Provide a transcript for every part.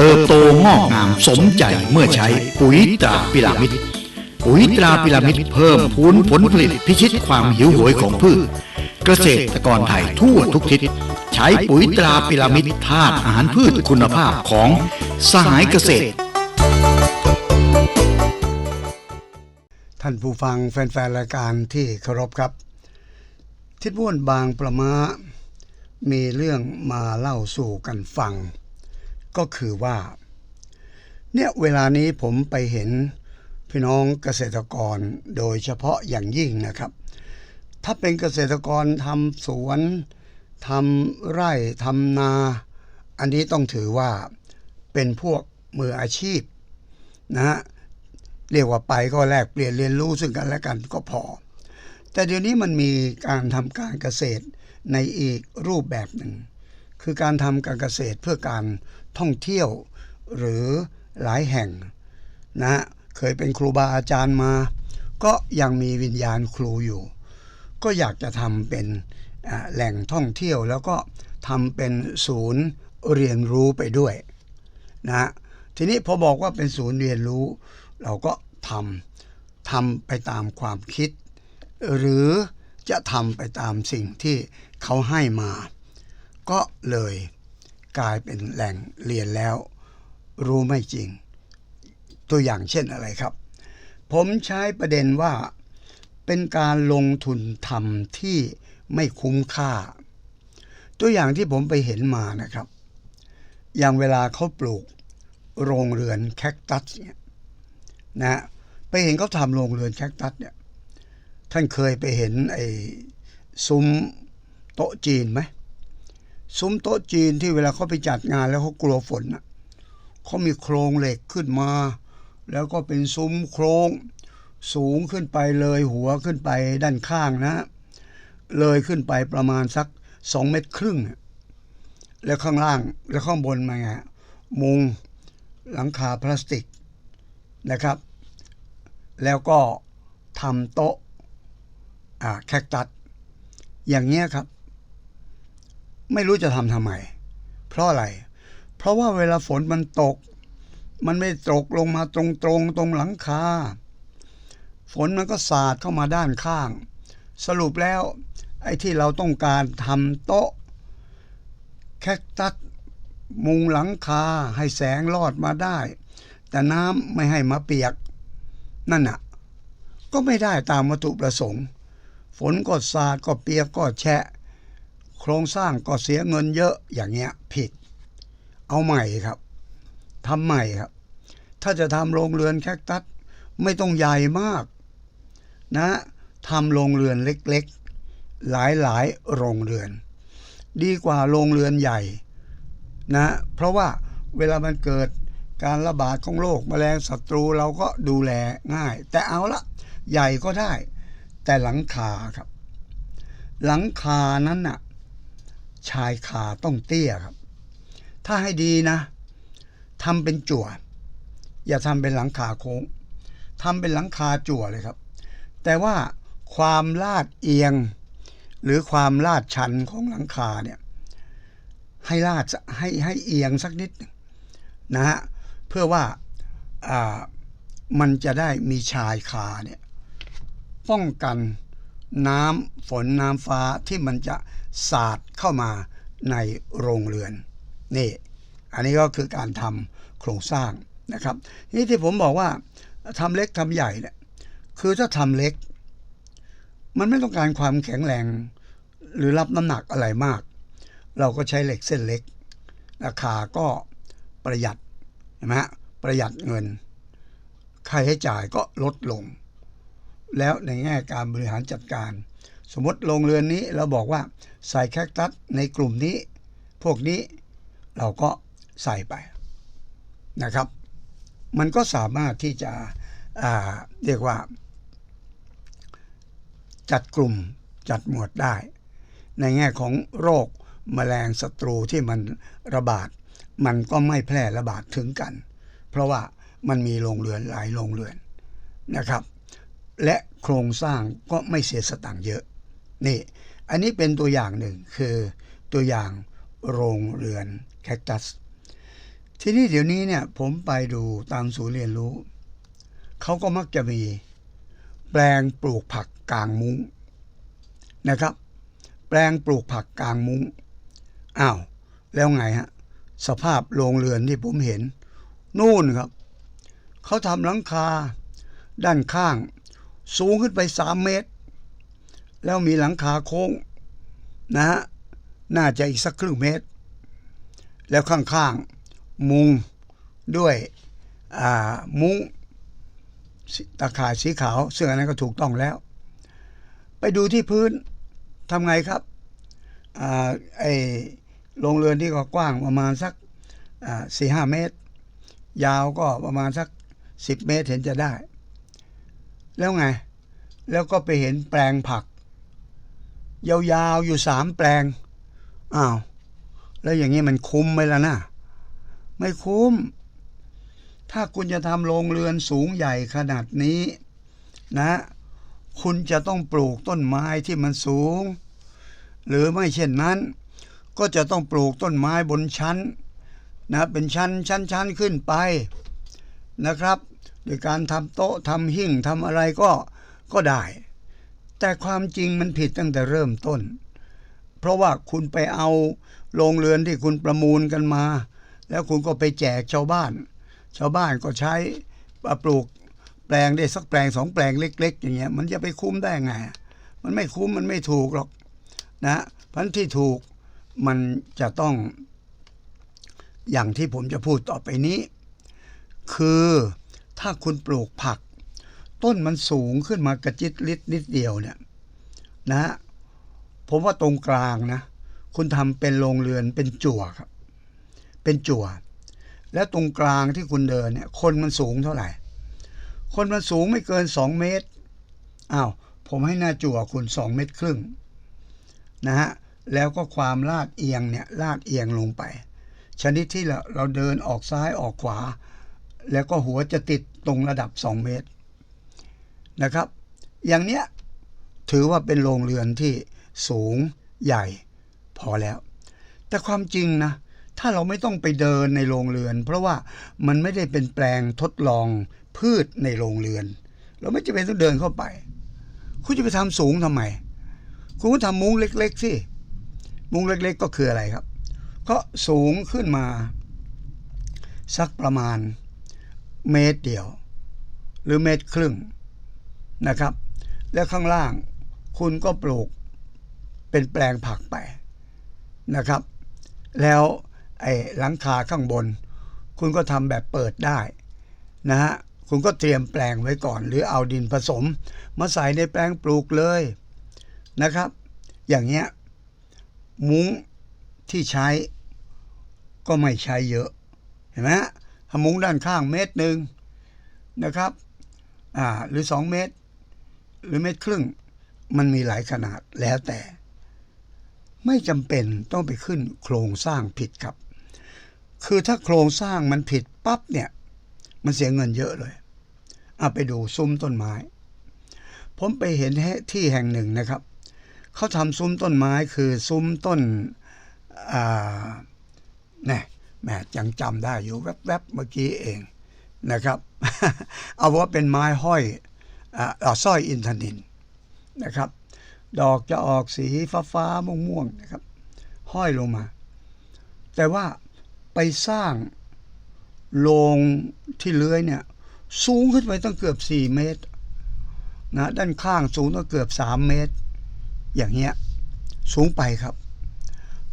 เติบโตงอกงามสมใจเมื่อใช้ปุ๋ยตราพิรามิดปุ๋ยตราพิรามิดเพิ่มพูนผลผลิตพิชิตความหิวโหยของพืช เกษตรกรไทยทั่วทุกทิศ ใช้ปุ๋ยตราพิรามิดธาตุอาหารพืชคุณภาพของสหายเกษตร ท่านผู้ฟังแฟนๆรายการที่เคารพครับ ทิดบ้วนบางประมามีเรื่องมาเล่าสู่กันฟัง ก็คือว่าเนี่ยเวลานี้ผมไปเห็นพี่น้องเกษตรกรโดยเฉพาะอย่างยิ่งนะครับ ถ้าเป็นเกษตรกรทำสวนทำไร่ทำนา อันนี้ต้องถือว่าเป็นพวกมืออาชีพนะฮะเรียกว่าไปก็แลกเปลี่ยนเรียนรู้ซึ่งกันและกันก็พอ แต่เดี๋ยวนี้มันมีการทำการเกษตรในอีกรูปแบบหนึ่ง คือการทำการเกษตรเพื่อการ ท่องเที่ยว หรือหลายแห่งนะเคยเป็นครูบาอาจารย์มา ก็ยังมีวิญญาณครูอยู่ ก็อยากจะทำเป็นแหล่งท่องเที่ยวแล้วก็ทำเป็นศูนย์เรียนรู้ไปด้วยนะทีนี้พอบอกว่าเป็นศูนย์เรียนรู้ เราก็ทำทำไปตามความคิด หรือจะทำไปตามสิ่งที่เขาให้มา ก็เลย กลายเป็นแหล่งเรียนแล้ว รู้ไม่จริง ตัวอย่างเช่นอะไรครับ ผมใช้ประเด็นว่าเป็นการลงทุนทำที่ไม่คุ้มค่า ตัวอย่างที่ผมไปเห็นมานะครับ อย่างเวลาเขาปลูกโรงเรือนแคคตัสเนี่ยนะไปเห็นเขาทำโรงเรือนแคคตัสเนี่ยท่านเคยไปเห็นไอ้ซุ้มโต๊ะจีนไหม ซุ้มโต๊ะจีนที่เวลาเขาไปจัดงานแล้วเขากลัวฝนน่ะเขามีโครงเหล็กขึ้นมา แล้วก็เป็นซุ้มโครงสูงขึ้นไปเลยหัวขึ้นไปด้านข้างนะ เลยขึ้นไปประมาณสักสองเมตรครึ่ง แล้วข้างล่างแล้วข้างบนมาไงมุงหลังคาพลาสติกนะครับ แล้วก็ทำโต๊ะแคคตัสอย่างเงี้ยครับ ไม่รู้จะทำทำไม เพราะอะไร เพราะว่าเวลาฝนมันตก มันไม่ตกลงมาตรงๆตรงตรงหลังคา ฝนมันก็สาดเข้ามาด้านข้าง สรุปแล้วไอ้ที่เราต้องการทำโต๊ะ แคคตัสมุงหลังคาให้แสงลอดมาได้ แต่น้ำไม่ให้มาเปียก นั่นน่ะ ก็ไม่ได้ตามวัตถุประสงค์ ฝนก็สาดก็เปียกก็แฉะ โครงสร้างก็เสียเงินเยอะอย่างเงี้ยผิด เอาใหม่ครับทำใหม่ครับ ถ้าจะทำโรงเรือนแคคตัสไม่ต้องใหญ่มาก นะทำโรงเรือนเล็กๆ หลายๆโรงเรือน ดีกว่าโรงเรือนใหญ่นะเพราะว่าเวลามันเกิดการระบาดของโรคแมลงศัตรูเราก็ดูแลง่าย แต่เอาละใหญ่ก็ได้ แต่หลังคาครับ หลังคานั้นน่ะ ชายคาต้องเตี้ยครับ ถ้าให้ดีนะทำเป็นจั่ว อย่าทำเป็นหลังคาโค้งทำเป็นหลังคาจั่วเลยครับ แต่ว่าความลาดเอียง หรือความลาดชันของหลังคาเนี่ยให้ลาดให้ให้เอียงสักนิดนะฮะเพื่อว่ามันจะได้มีชายคาเนี่ยป้องกันน้ำฝนน้ำฟ้าที่มันจะ สาดเข้ามาในโรงเรือนนี่อันนี้ก็คือการทำโครงสร้างนะครับนี่ที่ผมบอกว่าทำเล็กทำใหญ่เนี่ยคือถ้าทำเล็ก มันไม่ต้องการความแข็งแรง หรือรับน้ำหนักอะไรมาก เราก็ใช้เหล็กเส้นเล็ก ราคาก็ประหยัดเห็นไหมฮะประหยัดเงินค่าใช้จ่ายก็ลดลง แล้วในแง่การบริหารจัดการ สมมติโรงเรือนนี้เราบอกว่าใส่แคคตัสในกลุ่มนี้ พวกนี้เราก็ใส่ไปนะครับ มันก็สามารถที่จะเรียกว่า จัดกลุ่มจัดหมวดได้ ในแง่ของโรคแมลงศัตรูที่มันระบาด มันก็ไม่แพร่ระบาดถึงกัน เพราะว่ามันมีโรงเรือนหลายโรงเรือนนะครับ และโครงสร้างก็ไม่เสียสตังค์เยอะ นี่อันนี้เป็นตัวอย่างหนึ่งคือตัวอย่างโรงเรือนแคคตัส ที่นี้เดี๋ยวนี้เนี่ยผมไปดูตามศูนย์เรียนรู้ เขาก็มักจะมีแปลงปลูกผักกลางมุ้งนะครับ แปลงปลูกผักกลางมุ้งอ้าวแล้วไงฮะสภาพโรงเรือนที่ผมเห็น นู่นครับ เขาทำหลังคา ด้านข้าง สูงขึ้นไปสามเมตร แล้วมีหลังคาโค้งนะฮะน่าจะอีกสักครึ่งเมตร แล้วข้างๆ มุงด้วยอ่ามุ้งตาข่ายสีขาว ซึ่งอันนั้นก็ถูกต้องแล้ว ไปดูที่พื้นทำไงครับอ่าไอโรงเรือนที่ก็กว้างประมาณสักสี่ห้าเมตร ยาวก็ประมาณสักสิบเมตรเห็นจะได้ แล้วไง แล้วก็ไปเห็นแปลงผัก ยาวๆอยู่สามแปลงอ้าวแล้วอย่างนี้มันคุ้มไหมล่ะนะไม่คุ้ม ถ้าคุณจะทำโรงเรือนสูงใหญ่ขนาดนี้ นะ คุณจะต้องปลูกต้นไม้ที่มันสูง หรือไม่เช่นนั้น ก็จะต้องปลูกต้นไม้บนชั้น นะเป็นชั้นชั้นชั้นขึ้นไปนะครับโดยการทำโต๊ะทำหิ้งทำอะไรก็ก็ได้ แต่ความจริงมันผิดตั้งแต่เริ่มต้น เพราะว่าคุณไปเอาโรงเรือนที่คุณประมูลกันมา แล้วคุณก็ไปแจกชาวบ้าน ชาวบ้านก็ใช้ปลูกแปลงได้สักแปลงสองแปลงเล็ก ๆ อย่างเงี้ย มันจะไปคุ้มได้ไง มันไม่คุ้มมันไม่ถูกหรอกนะพันที่ถูกมันจะต้อง อย่างที่ผมจะพูดต่อไปนี้ คือถ้าคุณปลูกผัก ต้นมันสูงขึ้นมากระจิตลิดนิดเดียวเนี่ยนะฮะผมว่าตรงกลางนะ คุณทำเป็นโรงเรือนเป็นจั่วครับ เป็นจั่ว แล้วตรงกลางที่คุณเดินเนี่ย คนมันสูงเท่าไหร่ คนมันสูงไม่เกินสองเมตรอ้าวผมให้หน้าจั่วคุณสองเมตรครึ่งนะฮะแล้วก็ความลาดเอียงเนี่ยลาดเอียงลงไป ชนิดที่เราเราเดินออกซ้ายออกขวา แล้วก็หัวจะติดตรงระดับ 2 เมตร นะครับ อย่างเนี้ยถือว่าเป็นโรงเรือนที่สูงใหญ่พอแล้ว แต่ความจริงนะถ้าเราไม่ต้องไปเดินในโรงเรือน เพราะว่ามันไม่ได้เป็นแปลงทดลองพืชในโรงเรือน เราไม่จำเป็นต้องเดินเข้าไป คุณจะไปทำสูงทำไม คุณก็ทำมุ้งเล็กๆสิมุ้งเล็กๆก็คืออะไรครับ ก็สูงขึ้นมา สักประมาณเมตรเดียว หรือเมตรครึ่ง นะครับ แล้วข้างล่างคุณก็ปลูกเป็นแปลงผักไปนะครับ แล้วไอ้หลังคาข้างบน คุณก็ทำแบบเปิดได้นะฮะคุณก็เตรียมแปลงไว้ก่อน หรือเอาดินผสม มาใส่ในแปลงปลูกเลยนะครับ อย่างเงี้ยมุ้งที่ใช้ก็ไม่ใช้เยอะ เห็นไหมฮะมุ้งด้านข้างเมตรหนึ่งนะครับอ่าหรือสองเมตร หรือเมตรครึ่ง มันมีหลายขนาดแล้วแต่ ไม่จำเป็นต้องไปขึ้นโครงสร้างผิดครับ คือถ้าโครงสร้างมันผิดปั๊บเนี่ย มันเสียเงินเยอะเลยเอาไปดูซุ้มต้นไม้ ผมไปเห็นที่แห่งหนึ่งนะครับ เขาทำซุ้มต้นไม้คือซุ้มต้นอ่านี่แม่ยังจำได้อยู่แวบๆเมื่อกี้เองนะครับ เอาว่าเป็นไม้ห้อย สร้อยอินทนินนะครับ ดอกจะออกสีฟ้าฟ้าม่วงม่วงๆนะครับ ห้อยลงมา แต่ว่าไปสร้างโรงที่เลื้อยเนี่ย สูงขึ้นไปตั้งเกือบ 4 เมตรนะด้านข้างสูงตั้งเกือบ 3 เมตร อย่างเงี้ยสูงไปครับ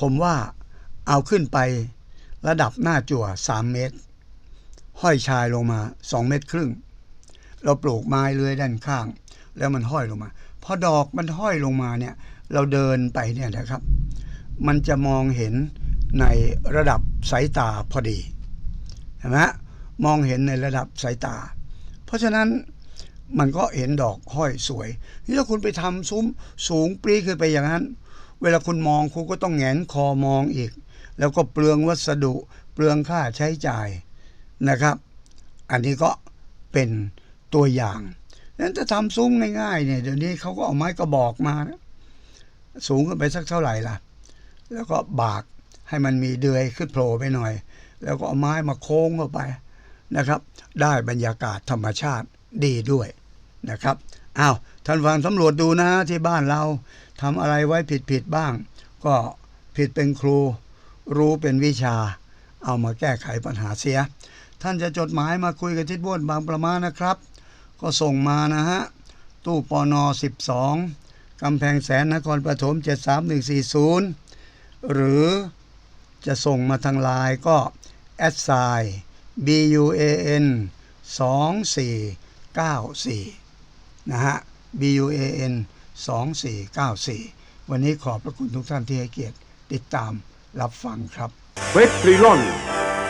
ผมว่าเอาขึ้นไประดับหน้าจั่ว 3 เมตร ห้อยชายลงมา 2 เมตรครึ่ง เราปลูกไม้เลื้อยด้านข้าง แล้วมันห้อยลงมาพอดอกมันห้อยลงมาเนี่ยเราเดินไปเนี่ยนะครับ มันจะมองเห็นในระดับสายตาพอดีเห็นไหมมองเห็นในระดับสายตา เพราะฉะนั้นมันก็เห็นดอกห้อยสวยนี่ถ้าคุณไปทำซุ้มสูงปรีขึ้นไปอย่างนั้น เวลาคุณมองคุณก็ต้องแงนคอมองอีก แล้วก็เปลืองวัสดุเปลืองค่าใช้จ่ายนะครับ อันนี้ก็เป็น ตัวอย่างนั้นจะทำซุ้มง่ายๆเนี่ยเดี๋ยวนี้เขาก็เอาไม้กระบอกมานะสูงขึ้นไปสักเท่าไหร่ล่ะ แล้วก็บากให้มันมีเดือยขึ้นโผล่ไปหน่อย แล้วก็เอาไม้มาโค้งเข้าไปนะครับ ได้บรรยากาศธรรมชาติดีด้วยนะครับอ้าวท่านฟังสำรวจดูนะที่บ้านเราทำอะไรไว้ผิดผิดๆบ้าง ก็ผิดเป็นครู รู้เป็นวิชา เอามาแก้ไขปัญหาเสีย ท่านจะจดหมายมาคุยกับทิศบ้วนบางประมานะครับ ก็ส่งมานะฮะ ตู้ปอนอ12กำแพงแสนนครปฐม73140 หรือจะส่งมาทางไลน์ก็แอดไซ b u a n 2494 นะฮะ b u a n 2494 วันนี้ขอบพระคุณทุกท่านที่ให้เกียรติติดตามรับฟังครับเวสตรีลอน